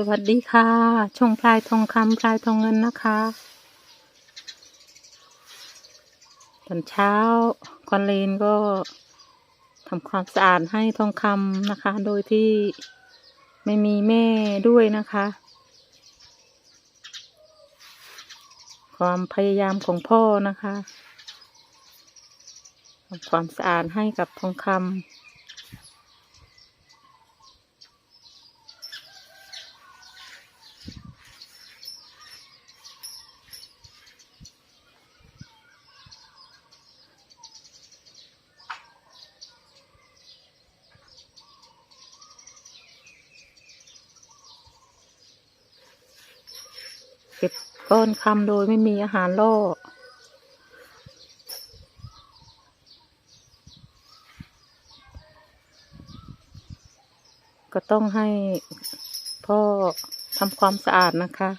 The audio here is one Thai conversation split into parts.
สวัสดีค่ะ ช่องพลายทองคำพลายทองเงินนะคะ ตอนเช้าคอนเลนก็ทำความสะอาดให้ทองคำนะคะ โดยที่ไม่มีแม่ด้วยนะคะ ความพยายามของพ่อนะคะทำความสะอาดให้กับทองคำ เก็บก้อนคำโดยไม่มีอาหารล่อ ก็ต้องให้พ่อทำความสะอาดนะคะ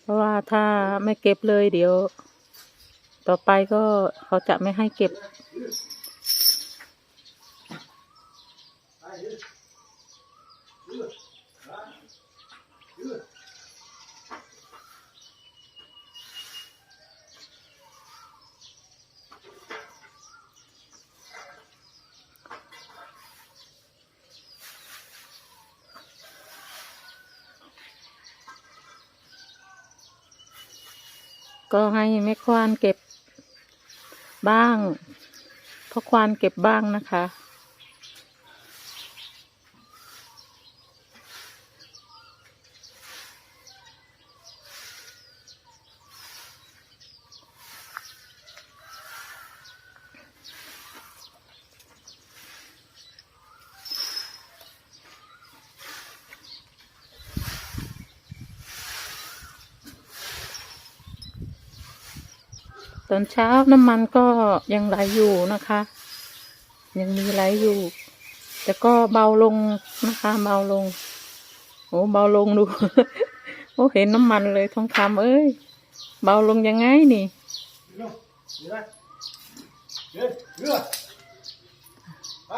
เพราะว่าถ้าไม่เก็บเลยเดี๋ยว ต่อไปก็เขาจะไม่ให้เก็บ ก็ให้แม่ควานเก็บบ้างพ่อควานเก็บบ้างนะคะ ตอนเช้าน้ำมันก็ยังไหลอยู่นะคะ ยังมีไหลอยู่ แต่ก็เบาลงนะคะ เบาลง โอ้เบาลงดูโอ้เห็นน้ำมันเลยทองคำเอ้ย เบาลงยังไงนี่ไป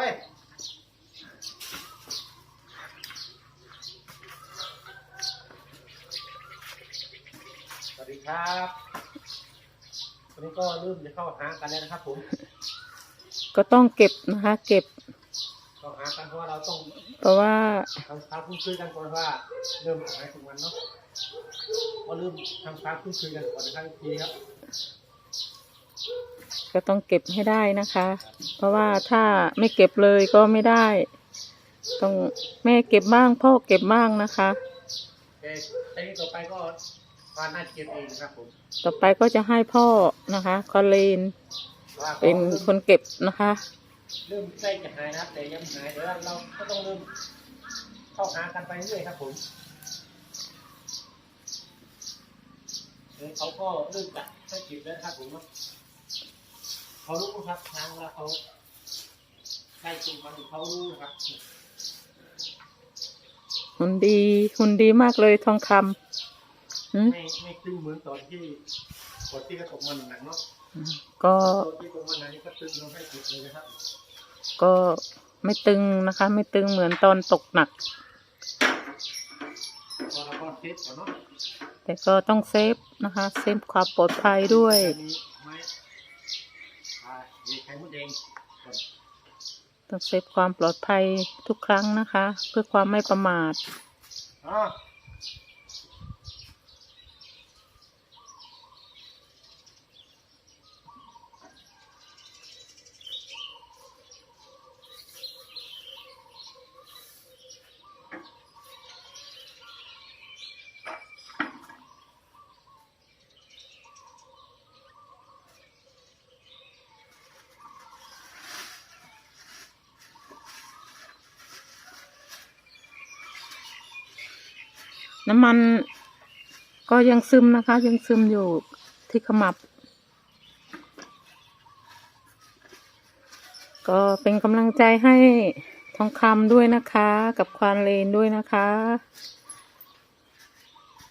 สวัสดีครับ วันนี้ก็เริ่มจะเข้าหากันแล้วนะครับ ผมก็ต้องเก็บนะคะ เก็บ เข้าหากันเพราะว่าเราต้องเพราะว่าทำความคุ้นเคยกันก่อนว่าเริ่มหายทุกวันเนาะก็เริ่มทำความคุ้นเคยกันก่อนนะครับอีกทีครับก็ต้องเก็บให้ได้นะคะ เพราะว่าถ้าไม่เก็บเลยก็ไม่ได้ ต้องแม่เก็บบ้างพ่อเก็บบ้างนะคะ แต่แต่นี้ต่อไปก็ วานน่าจะเก็บเองนะครับผมต่อไปก็จะให้พ่อนะคะคอนเลนว่าเป็นคนเก็บนะคะ เริ่มใกล้จะหายนะครับแต่ยังไม่หายเดี๋ยวเราก็ต้องเริ่มเข้าหากันไปเรื่อยๆครับผมเดี๋ยวเขาก็เริ่มจัดให้เก็บแล้วครับผมเนาะเขารู้ครับทางเวลาเขาได้จริงมันเขารู้นะครับหุ่นดีหุ่นดีมากเลยทองคำหืม ไม่ไม่ตึงเหมือนตอนที่กดที่กระตกมันหนักเนาะก็ ตอนที่ตกมันหนักนี่ก็ตึงลงให้ติดเลยนะครับก็ไม่ตึงนะคะ ไม่ตึงเหมือนตอนตกหนัก พอเราก็เซฟก่อนเนาะแต่ก็ต้องเซฟนะคะ เซฟความปลอดภัยด้วยมีไม้อ่ามีไข่มดแดงก่อนต้องเซฟความปลอดภัยทุกครั้งนะคะ เพื่อความไม่ประมาท อ่า น้ำมันก็ยังซึมนะคะ ยังซึมอยู่ที่ขมับ ก็เป็นกำลังใจให้ทองคำด้วยนะคะ กับควานเลนด้วยนะคะ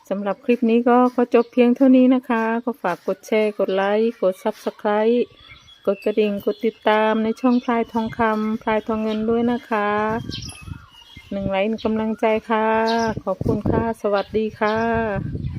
สำหรับคลิปนี้ก็ขอจบเพียงเท่านี้นะคะ ก็ฝากกดแชร์ กดไลค์ กด Subscribe กดกระดิ่ง กดติดตามในช่องพลายทองคำพลายทองเงินด้วยนะคะ หนึ่งไลค์หนึ่งกำลังใจค่ะ ขอบคุณค่ะ สวัสดีค่ะ